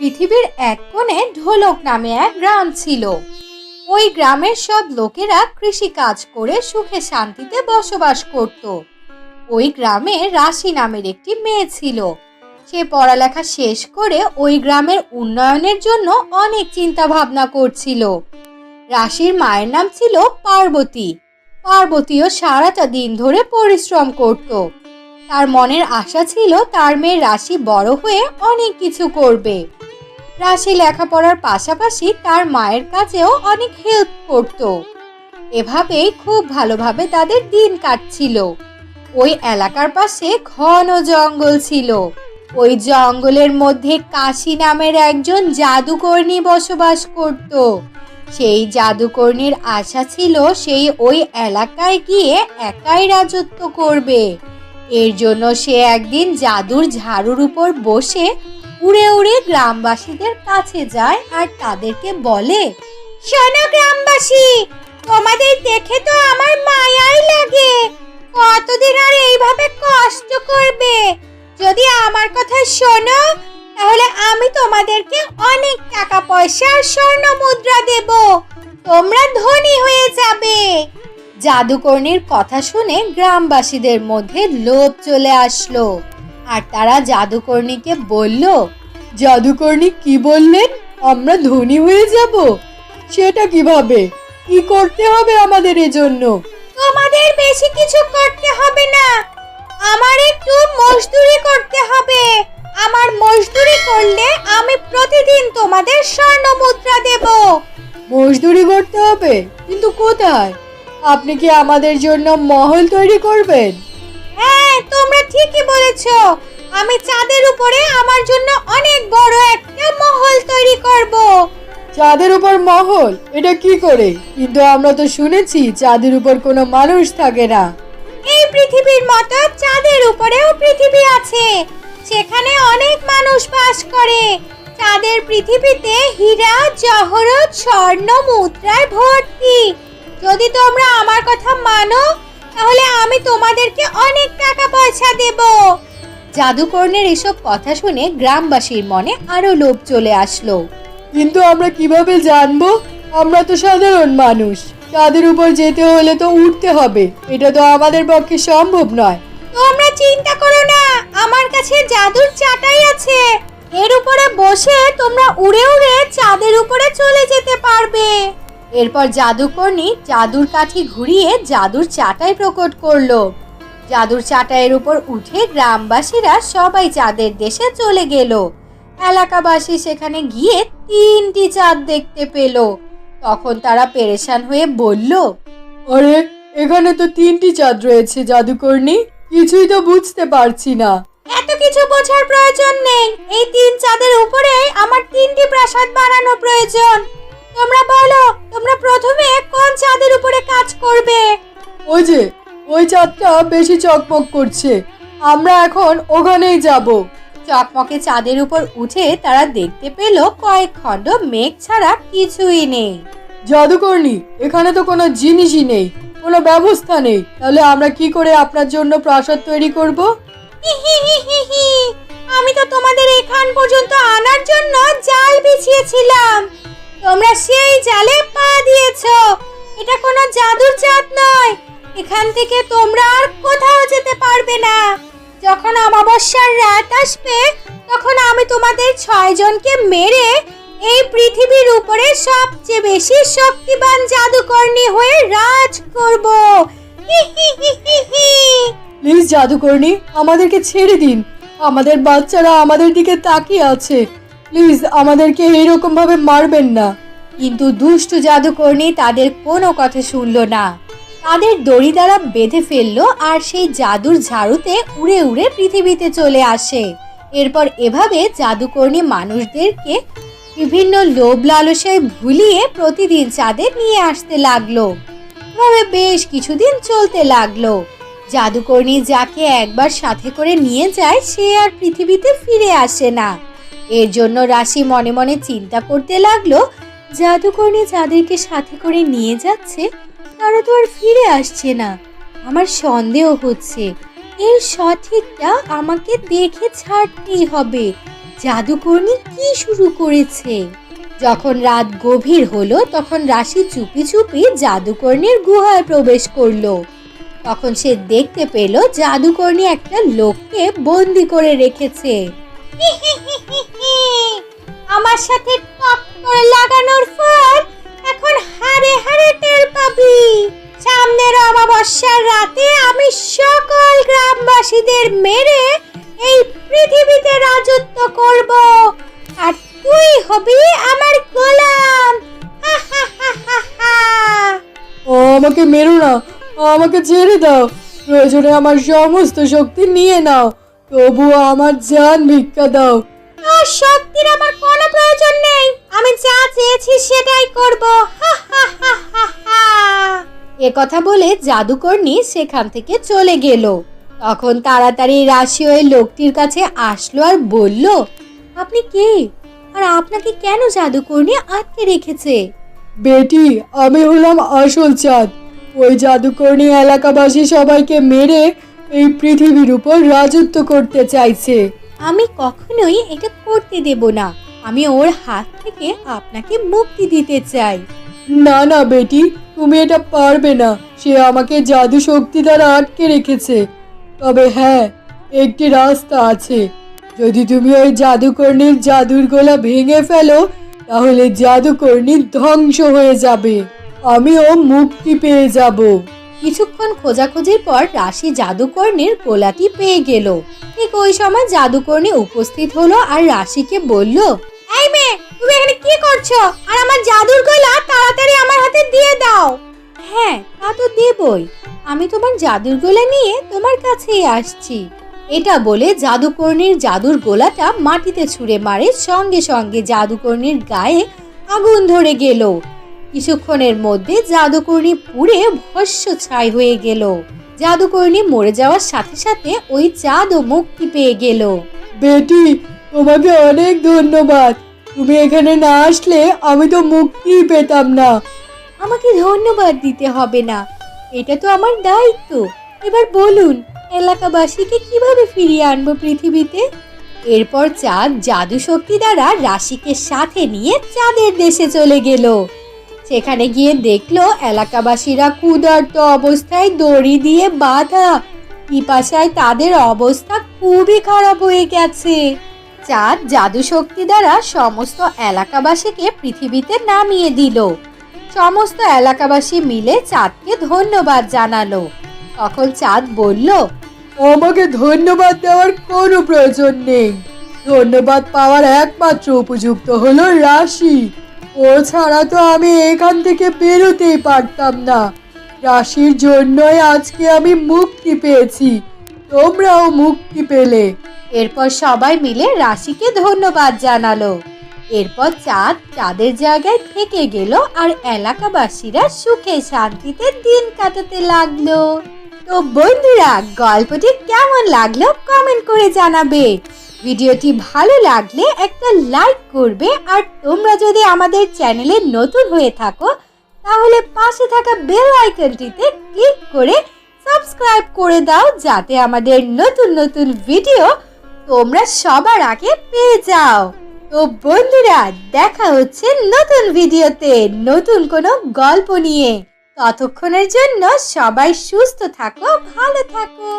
পৃথিবীর এক কোণে ঢোলক নামে এক গ্রাম ছিল। ওই গ্রামের সব লোকেরা কৃষি কাজ করে সুখে শান্তিতে বসবাস করত। ওই গ্রামে রাশি নামের একটি মেয়ে ছিল। সে পড়ালেখা শেষ করে ওই গ্রামের উন্নয়নের জন্য অনেক চিন্তা ভাবনা করছিল। রাশির মায়ের নাম ছিল পার্বতী। পার্বতীও সারাটা দিন ধরে পরিশ্রম করত। তার মনের আশা ছিল তার মেয়ে রাশি বড় হয়ে অনেক কিছু করবে। রাশি লেখাপড়ার পাশাপাশি তার মায়ের কাছেও অনেক হেল্প করত। এভাবেই খুব ভালোভাবে তাদের দিন কাটছিল। ওই এলাকার পাশে ঘন জঙ্গল ছিল। ওই জঙ্গলের মধ্যে কাশি নামের একজন জাদুকর্ণী বসবাস করত। সেই জাদুকর্ণীর আশা ছিল সেই ওই এলাকায় গিয়ে একাই রাজত্ব করবে। এর জন্য সে একদিন জাদুর ঝাড়ুর উপর বসে উড়ে উড়ে গ্রামবাসীদের কাছে যায় আর তাদেরকে বলে, শোনো গ্রামবাসী, তোমাদের দেখে তো আমার মায়াই লাগে। কতদিন আর এইভাবে কষ্ট করবে? যদি আমার কথা শোনো, তাহলে আমি তোমাদেরকে অনেক টাকা পয়সা আর স্বর্ণ মুদ্রা দেব। তোমরা ধনী হয়ে যাবে। জাদুকর্ণীর কথা শুনে গ্রামবাসীদের মধ্যে লোভ চলে আসলো। আর তারা জাদুকর্ণীকে বলল, জাদুকর্ণী কি বললেন? আমরা ধনী হয়ে যাব। সেটা কীভাবে? কি করতে হবে আমাদের এজন্য? তোমাদের বেশি কিছু করতে হবে না। আমার একটু মজদুরি করতে হবে। আমার মজদুরি করলে আমি প্রতিদিন তোমাদের স্বর্ণ মুদ্রা দেব। মজদুরি করতে হবে? কিন্তু কোথায়? আপনি কি আমাদের জন্য মহল তৈরি করবেন? ঠিকই বলেছ। আমি চাঁদের উপরে আমার জন্য অনেক বড় একটা মহল তৈরি করব। চাঁদের উপর মহল? এটা কি করে? কিন্তু আমরা তো শুনেছি চাঁদের উপর কোনো মানুষ থাকে না। এই পৃথিবীর মতো চাঁদের উপরেও পৃথিবী আছে। সেখানে অনেক মানুষ বাস করে। চাঁদের পৃথিবীতে হীরা জহরত স্বর্ণ মুদ্রায় ভর্তি। যদি তোমরা আমার কথা মানো তাহলে আমি তোমাদেরকে অনেক টাকা পয়সা দেব। জাদুকর্ণের এসব কথা শুনে গ্রামবাসীর মনে আরও লোভ চলে আসলো। কিন্তু আমরা কীভাবে জানব? আমরা তো সাধারণ মানুষ। তাদের উপর যেতে হলে তো উঠতে হবে। এটা তো আমাদের পক্ষে সম্ভব নয়। তোমরা চিন্তা করো না আমার কাছে জাদুর চাটাই আছে। এর উপরে বসে তোমরা উড়ে উড়ে চাঁদের এরপর জাদুকর্ণী জাদুর কাঠি ঘুরিয়ে জাদুর চাটাই প্রকট করল। জাদুর চাটাইয়ের উপর উঠে গ্রামবাসীরা সবাই চাঁদের দেশে চলে গেল। এলাকাবাসী সেখানে গিয়ে তিনটি চাঁদ দেখতে পেল। তখন তারা পেরেশান হয়ে বলল, আরে, এখানে তো তিনটি চাঁদ রয়েছে জাদুকর্ণী। কিছুই তো বুঝতে পারছি না। এত কিছু বোঝার প্রয়োজন নেই। এই তিন চাঁদের উপরে আমার তিনটি প্রাসাদ বানানো প্রয়োজন। তোমরা বলো তোমরা প্রথমে কোন চাঁদের উপরে কাজ করবে? ওই যে ওই চাঁদটা বেশি চকমক করছে। আমরা এখন ওখানেই যাব। চকমকে চাঁদের উপর উঠে তারা দেখতে পেল কয়েক খণ্ড মেঘ ছাড়া কিছুই নেই। জাদুকর্ণী এখানে তো কোনো জিনিসই নেই কোনো ব্যবস্থা নেই। তাহলে আমরা কি করে আপনার জন্য প্রাসাদ তৈরি করব। আমি তো তোমাদের এখান পর্যন্ত আনার জন্য জাল বিছিয়েছিলাম। তোমরা সেই জালে পা দিয়েছ। এটা কোনো জাদুর চাঁদ নয়। এখান থেকে তোমরা আর কোথাও যেতে পারবে না। যখন অমাবস্যার রাত আসবে, তখন আমি তোমাদের ছয়জনকে মেরে এই পৃথিবীর উপরে সবচেয়ে বেশি শক্তিবান জাদুকর্ণী হয়ে রাজ করব। প্লিজ জাদুকর্ণী, আমাদেরকে ছেড়ে দিন। আমাদের বাচ্চারা আমাদের দিকে তাকিয়ে আছে। প্লিজ আমাদেরকে এইরকম ভাবে মারবেন না। কিন্তু দুষ্ট জাদুকর্ণী তাদের কোনো কথা শুনল না। তাদের দড়ি দ্বারা বেঁধে ফেলল আর সেই জাদুর ঝাড়ুতে উড়ে উড়ে পৃথিবীতে চলে আসে। এরপর এভাবে জাদুকর্ণী মানুষদেরকে বিভিন্ন লোভ লালসায় ভুলিয়ে প্রতিদিন চাঁদে নিয়ে আসতে লাগল। এভাবে বেশ কিছুদিন চলতে লাগল। জাদুকর্ণী যাকে একবার সাথে করে নিয়ে যায়, সে আর পৃথিবীতে ফিরে আসে না। এর জন্য রাশি মনে মনে চিন্তা করতে লাগল, জাদুকর্ণী যাদেরকে সাথে করে নিয়ে যাচ্ছে, তারা তো আর ফিরে আসছে না। আমার সন্দেহ হচ্ছে এর সঠিকটা আমাকে দেখে ছাড়তেই হবে। জাদুকর্ণী কি শুরু করেছে? যখন রাত গভীর হলো, তখন রাশি চুপি চুপি জাদুকর্ণীর গুহায় প্রবেশ করল। তখন সে দেখতে পেল, জাদুকর্ণী একটা লোককে বন্দি করে রেখেছে। আমার সাথে টক্কর লাগানোর পর এখন হারে হারে টের পাবি। সামনের অমাবস্যার রাতে আমি সকল গ্রামবাসীদের মেরে এই পৃথিবীতে রাজত্ব করব। আর তুই হবি আমার গোলাম। ও, আমাকে মেরো না। আমাকে ছেড়ে দাও। প্রয়োজনে আমার সমস্ত শক্তি নিয়ে নাও। তবুও আমার জান ভিক্ষা দাও। তোর শক্তির আমার কোনো প্রয়োজন নেই। আমি যা চেয়েছি সেটাই করব। এ কথা বলে জাদুকর্ণী সেখান থেকে চলে গেল। তখন তাড়াতাড়ি রাশি ওই লোকটির কাছে আসলো আর বলল আপনি কে? আর আপনাকে কেন জাদুকর্ণী আটকে রেখেছে? বেটি আমি হলাম আসল চাঁদ। ওই জাদুকর্ণী এলাকাবাসী সবাইকে মেরে এই পৃথিবীর উপর রাজত্ব করতে চাইছে। আমি কখনোই এটা করতে দেব না। আমি ওর হাত থেকে আপনাকে মুক্তি দিতে চাই। না না বেটি তুমি এটা পারবে না। সে আমাকে জাদু শক্তি দ্বারা আটকে রেখেছে। তবে হ্যাঁ একটি রাস্তা আছে। যদি তুমি ওই জাদুকর্ণীর জাদুর গোলা ভেঙে ফেলো তাহলে জাদুকর্ণী ধ্বংস হয়ে যাবে। আমিও মুক্তি পেয়ে যাব। কিছুক্ষণ খোঁজাখুঁজির পর রাশি জাদুকর্ণীর গোলাটি পেয়ে গেল। ঠিক ওই সময় জাদুকর্ণী উপস্থিত হলো আর রাশিকে বলল, এই মেয়ে, তুমি এখানে কি করছ? আর আমার জাদুর গোলা তাড়াতাড়ি আমার হাতে দিয়ে দাও। হ্যাঁ তা তো দেবই। আমি তোমার জাদুর গোলা নিয়ে তোমার কাছেই আসছি। এটা বলে জাদুকর্ণীর জাদুর গোলাটা মাটিতে ছুঁড়ে মারে সঙ্গে সঙ্গে জাদুকর্ণীর গায়ে আগুন ধরে গেল। কিছুক্ষণের মধ্যে জাদুকর্ণী পুড়ে ভস্য ছাই হয়ে গেল। জাদুকর্ণী মরে যাওয়ার সাথে সাথে ওই চাঁদও মুক্তি পেয়ে গেল। বেটি তোমাকে অনেক ধন্যবাদ। তুমি এখানে না আসলে আমি তো মুক্তি পেতাম না। আমাকে ধন্যবাদ দিতে হবে না। এটা তো আমার দায়িত্ব। এবার বলুন এলাকাবাসীকে কীভাবে ফিরিয়ে আনব পৃথিবীতে? এরপর চাঁদ জাদু শক্তি দ্বারা রাশিকে সাথে নিয়ে চাঁদের দেশে চলে গেল। সেখানে গিয়ে দেখল এলাকাবাসীরা ক্ষুধার্ত অবস্থায় দড়ি দিয়ে বাঁধা। পিপাসায় তাদের অবস্থা খুবই খারাপ হয়ে গেছে। চাঁদ জাদু শক্তি দ্বারা সমস্ত এলাকাবাসীকে পৃথিবীতে নামিয়ে দিল। সমস্ত এলাকাবাসী মিলে চাঁদকে ধন্যবাদ জানালো। তখন চাঁদ বলল, আমাকে ধন্যবাদ দেওয়ার কোনো প্রয়োজন নেই। ধন্যবাদ পাওয়ার একমাত্র উপযুক্ত হলো রাশি। ও ছাড়া তো আমি এখান থেকে বেরোতেই পারতাম না। রাশির জন্যই আজকে আমি মুক্তি পেয়েছি। তোমরাও মুক্তি পেলে। এরপর সবাই মিলে রাশিকে ধন্যবাদ জানালো। এরপর চাঁদ চাঁদের জায়গায় থেকে গেল আর এলাকাবাসীরা সুখে শান্তিতে দিন কাটাতে লাগল। তো বন্ধুরা, গল্পটি কেমন লাগল কমেন্ট করে জানাবে। ভিডিওটি ভালো লাগলে একটা লাইক করবে আর তোমরা যদি আমাদের চ্যানেলে নতুন হয়ে থাকো, তাহলে পাশে থাকা বেল আইকনটিতে ক্লিক করে সাবস্ক্রাইব করে দাও যাতে আমাদের নতুন নতুন ভিডিও তোমরা সবার আগে পেয়ে যাও। তো বন্ধুরা, দেখা হচ্ছে নতুন ভিডিওতে নতুন কোনো গল্প নিয়ে। ততক্ষণের জন্য সবাই সুস্থ থাকো, ভালো থাকো।